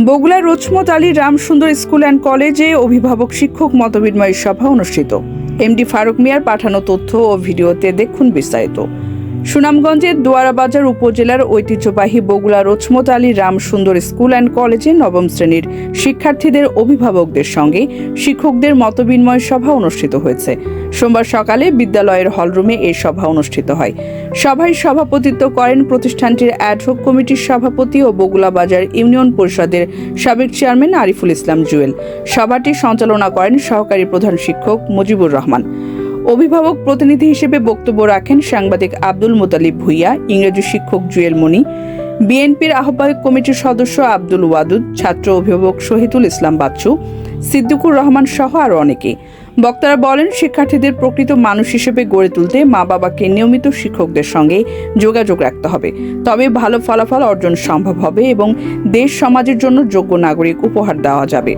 Bogura রোচমত Ali Ramsundar school and কলেজে অভিভাবক শিক্ষক মতবিনিময় সভা অনুষ্ঠিত। এমডি ফারুক মিয়ার পাঠানো তথ্য ও ভিডিওতে দেখুন বিস্তারিত। সুনামগঞ্জের দোয়ারাবাজার উপজেলার ঐতিহ্যবাহী বগুলা রোচমত আলী রামসুন্দর স্কুল অ্যান্ড কলেজে নবম শ্রেণির শিক্ষার্থীদের অভিভাবকদের সঙ্গে শিক্ষকদের মতবিনিময় সভা অনুষ্ঠিত হয়েছে। সোমবার সকালে বিদ্যালয়ের হলরুমে এই সভা অনুষ্ঠিত হয়। সভায় সভাপতিত্ব করেন প্রতিষ্ঠানটির অ্যাডহক কমিটির সভাপতি ও বগুলা বাজার ইউনিয়ন পরিষদের সাবেক চেয়ারম্যান আরিফুল ইসলাম জুয়েল। সভাটি সঞ্চালনা করেন সহকারী প্রধান শিক্ষক মুজিবুর রহমান। অভিভাবক প্রতিনিধি হিসেবে বক্তব্য রাখেন সাংবাদিক আব্দুল মোতালিব ভুইয়া, ইংরেজি শিক্ষক জুয়েল মনি বিএনপির আহ্বায়ক কমিটির সদস্য আব্দুল ওয়াদুদ, ছাত্র অভিভাবক শহীদুল ইসলাম বাচ্চু, সিদ্দিকুর রহমান সহ আরও অনেকে। বক্তারা বলেন, শিক্ষার্থীদের প্রকৃত মানুষ হিসেবে গড়ে তুলতে মা বাবাকে নিয়মিত শিক্ষকদের সঙ্গে যোগাযোগ রাখতে হবে। তবে ভালো ফলাফল অর্জন সম্ভব হবে এবং দেশ সমাজের জন্য যোগ্য নাগরিক উপহার দেওয়া যাবে।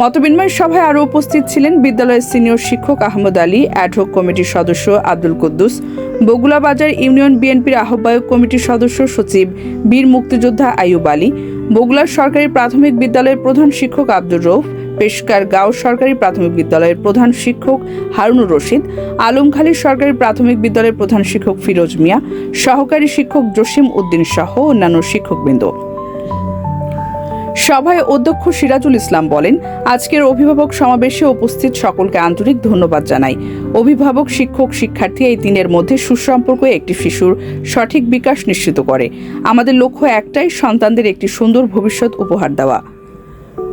মতবিনিময় সভায় আরও উপস্থিত ছিলেন বিদ্যালয়ের সিনিয়র শিক্ষক আহমদ আলী, অ্যাডহক কমিটির সদস্য আব্দুল কুদ্দুস বগুলা বাজার ইউনিয়ন বিএনপির আহ্বায়ক কমিটির সদস্য সচিব বীর মুক্তিযোদ্ধা আইয়ুব আলী বগুলার সরকারি প্রাথমিক বিদ্যালয়ের প্রধান শিক্ষক আব্দুর রৌফ পেশকার গাঁও সরকারি প্রাথমিক বিদ্যালয়ের প্রধান শিক্ষক হারুনুর রশিদ, আলমখালী সরকারি প্রাথমিক বিদ্যালয়ের প্রধান শিক্ষক ফিরোজ মিয়া, সহকারী শিক্ষক জসিম উদ্দিন সহ অন্যান্য শিক্ষকবৃন্দ। সভায় অধ্যক্ষ সিরাজুল ইসলাম বলেন, আজকের অভিভাবক সমাবেশে উপস্থিত সকলকে আন্তরিক ধন্যবাদ জানাই। অভিভাবক, শিক্ষক, শিক্ষার্থী এই দিনের মধ্যে সুসম্পর্ক একটি শিশুর সঠিক বিকাশ নিশ্চিত করে। আমাদের লক্ষ্য একটাই, সন্তানদের একটি সুন্দর ভবিষ্যৎ উপহার দেওয়া।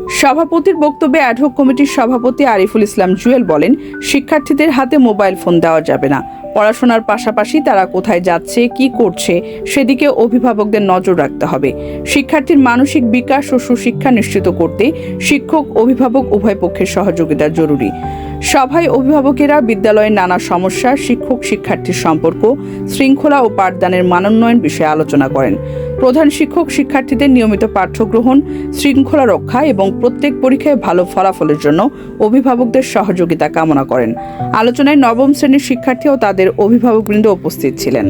সভাপতির বক্তব্যে অ্যাডহক কমিটির সভাপতি আরিফুল ইসলাম জুয়েল বলেন, শিক্ষার্থীদের হাতে মোবাইল ফোন দেওয়া যাবে না। পড়াশোনার পাশাপাশি তারা কোথায় যাচ্ছে, কি করছে, সেদিকে অভিভাবকদের নজর রাখতে হবে। শিক্ষার্থীর মানসিক বিকাশ ও সুশিক্ষা নিশ্চিত করতে শিক্ষক, অভিভাবক উভয় পক্ষের সহযোগিতা জরুরি। সভায় অভিভাবকেরা বিদ্যালয়ের নানা সমস্যা, শিক্ষক শিক্ষার্থীর সম্পর্ক, শৃঙ্খলা ও পাঠদানের মানোন্নয়ন বিষয়ে আলোচনা করেন। প্রধান শিক্ষক শিক্ষার্থীদের নিয়মিত পাঠ্যগ্রহণ, শৃঙ্খলা রক্ষা এবং প্রত্যেক পরীক্ষায় ভালো ফলাফলের জন্য অভিভাবকদের সহযোগিতা কামনা করেন। আলোচনায় নবম শ্রেণির শিক্ষার্থী ও তাদের অভিভাবকবৃন্দ উপস্থিত ছিলেন।